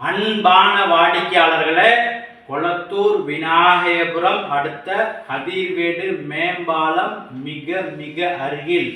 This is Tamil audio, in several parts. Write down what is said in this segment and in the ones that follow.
அன்பான வாடிக்கையாளர்களை கொளத்தூர் விநாயகபுரம் அடுத்த கதிர்வேடு மேம்பாலம் மிக மிக அருகில்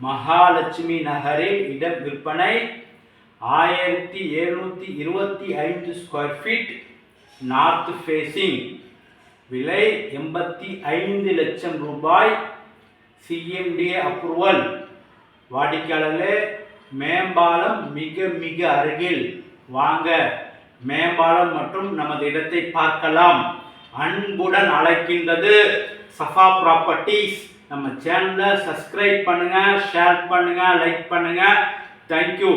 மகாலட்சுமி நகரில் இடம் விற்பனை ஆயிரத்தி எழுநூற்றி இருபத்தி ஐந்து ஸ்கொயர் ஃபீட் நார்த் ஃபேஸிங் விலை எண்பத்தி ஐந்து லட்சம் ரூபாய். சிஎம்டிஏ அப்ரூவல் வாடிக்கையாளர்களே மேம்பாலம் மிக மிக அருகில் வாங்க மேம்பாலம் மற்றும் நமது இடத்தை பார்க்கலாம். அன்புடன் அழைக்கின்றது சஃபா ப்ராப்பர்ட்டிஸ் நம்ம சேனலை சப்ஸ்கிரைப் பண்ணுங்க ஷேர் பண்ணுங்க லைக் பண்ணுங்க. தேங்க்யூ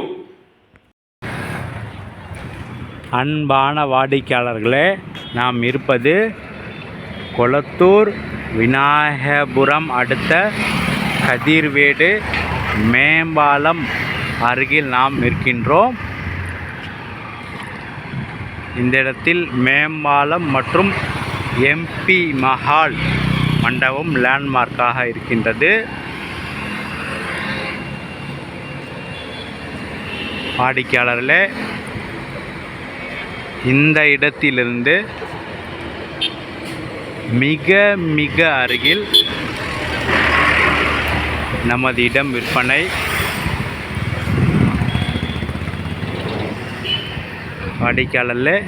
அன்பான வாடிக்கையாளர்களே நாம் இருப்பது கொளத்தூர் விநாயகபுரம் அடுத்த கதிர்வேடு மேம்பாலம் அருகில் நாம் இருக்கின்றோம் இந்த இடத்தில் மேம்பாலம் மற்றும் எம்பி மஹால் மண்டபம் லேண்ட்மார்க்காக இருக்கின்றது. வாடிக்கையாளர்களே இந்த இடத்திலிருந்து மிக மிக அருகில் நமது இடம் விற்பனை வாடிக்கையாளரில்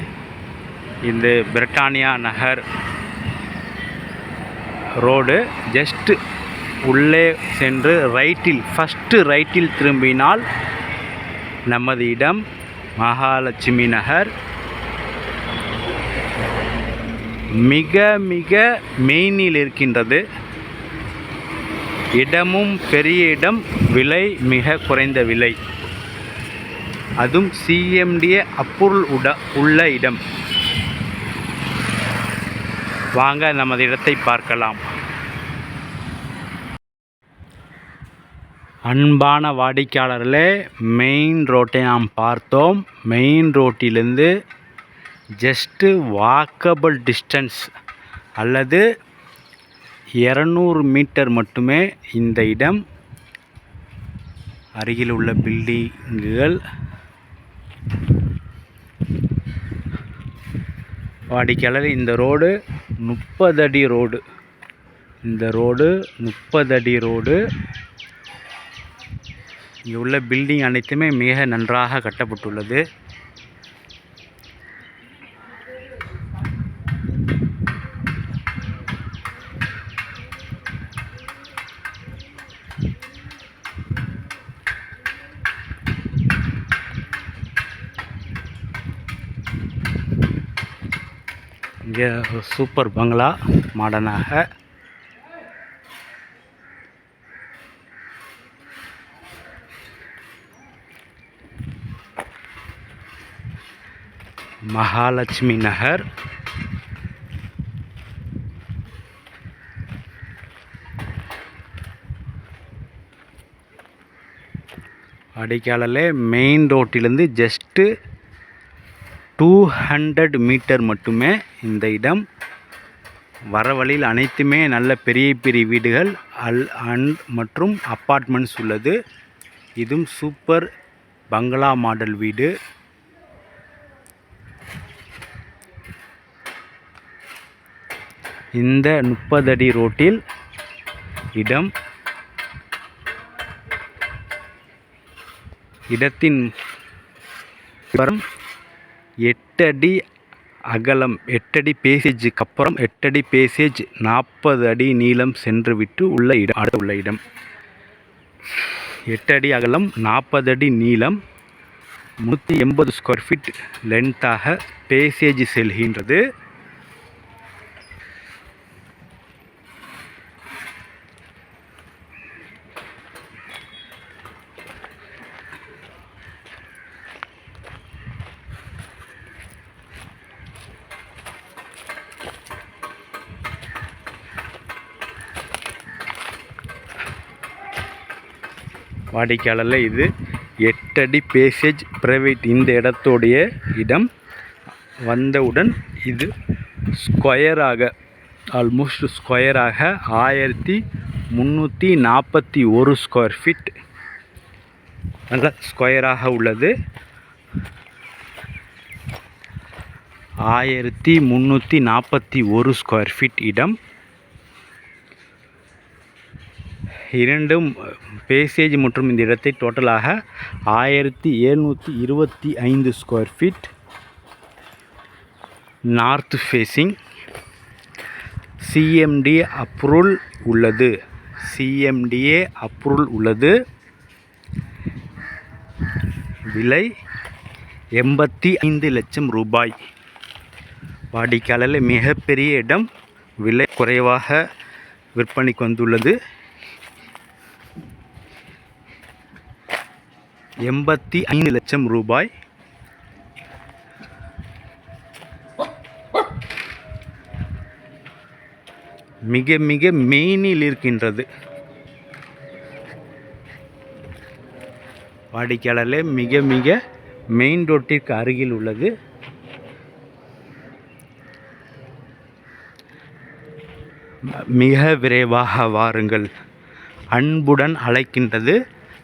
இந்த பிரிட்டானியா நகர் ரோடு ஜஸ்ட் உள்ளே சென்று ரைட்டில் ஃபஸ்ட்டு ரைட்டில் திரும்பினால் நமது இடம் மகாலட்சுமி நகர். மிக மிக மெயினில் இருக்கின்றது. இடமும் பெரிய இடம் விலை மிக குறைந்த விலை. அதுவும் சிஎம்டிஏ அப்பொருள் உட உள்ள இடம். வாங்க நமது இடத்தை பார்க்கலாம். அன்பான வாடிக்கையாளர்களே மெயின் ரோட்டை நாம் பார்த்தோம். மெயின் ரோட்டிலிருந்து ஜஸ்ட்டு வாக்கபிள் டிஸ்டன்ஸ் அல்லது இரநூறு மீட்டர் மட்டுமே இந்த இடம் அருகில் உள்ள பில்டிங்குகள் வாடிக்கையாளர் இந்த ரோடு முப்பது அடி ரோடு. இந்த ரோடு முப்பது அடி ரோடு. இங்கே உள்ள பில்டிங் அனைத்துமே மிக நன்றாக கட்டப்பட்டுள்ளது. இங்கே சூப்பர் பங்களா மாடர்னாக மகாலட்சுமி நகர். அடிக்காலில் மெயின் ரோட்டிலேருந்து ஜஸ்ட்டு டூ ஹண்ட்ரட் மீட்டர் மட்டுமே இந்த இடம். வர வழியில் அனைத்துமே நல்ல பெரிய பெரிய வீடுகள் அல் அண்ட் மற்றும் அப்பார்ட்மெண்ட்ஸ் உள்ளது. இதுவும் சூப்பர் பங்களா மாடல் வீடு. இந்த முப்பது அடி ரோட்டில் இடம். இடத்தின் விவரம் எட்டடி அகலம் எட்டடி பேசேஜுக்கு அப்புறம் எட்டடி பேசேஜ் நாற்பது அடி நீளம் சென்று விட்டு உள்ள இடம் அடுத்த உள்ள இடம். எட்டடி அகலம் நாற்பது அடி நீளம் நூற்றி எண்பது ஸ்கொயர் ஃபீட் லென்த்தாக பேசேஜ் செல்கின்றது. வாடிக்கையாளரில் இது எட்டடி பேசேஜ் ப்ரைவேட் இந்த இடத்துடைய இடம். வந்தவுடன் இது ஸ்கொயராக ஆல்மோஸ்ட் ஸ்கொயராக ஆயிரத்தி முந்நூற்றி நாற்பத்தி ஒரு ஸ்கொயர் ஃபீட். நல்ல ஸ்கொயராக உள்ளது. ஆயிரத்தி முந்நூற்றி நாற்பத்தி ஒரு ஸ்கொயர் ஃபீட் இடம். இரண்டும் பேசேஜ் மற்றும் இந்த இடத்தை டோட்டலாக ஆயிரத்தி எழுநூற்றி இருபத்தி ஐந்து square feet north facing CMD approval உள்ளது. சிஎம்டிஏ அப்ரூல் உள்ளது. விலை எண்பத்தி ஐந்து லட்சம் ரூபாய். வாடிக்கையாளர் மிகப்பெரிய இடம். விலை குறைவாக விற்பனைக்கு வந்துள்ளது. எண்பத்தி ஐந்து லட்சம் ரூபாய். மிக மிக மெயினில் இருக்கின்றது. வாடிக்கையாளர்களே மிக மிக மெயின் ரோட்டிற்கு அருகில் உள்ளது. மிக விரைவாக வாருங்கள். அன்புடன் அழைக்கின்றது.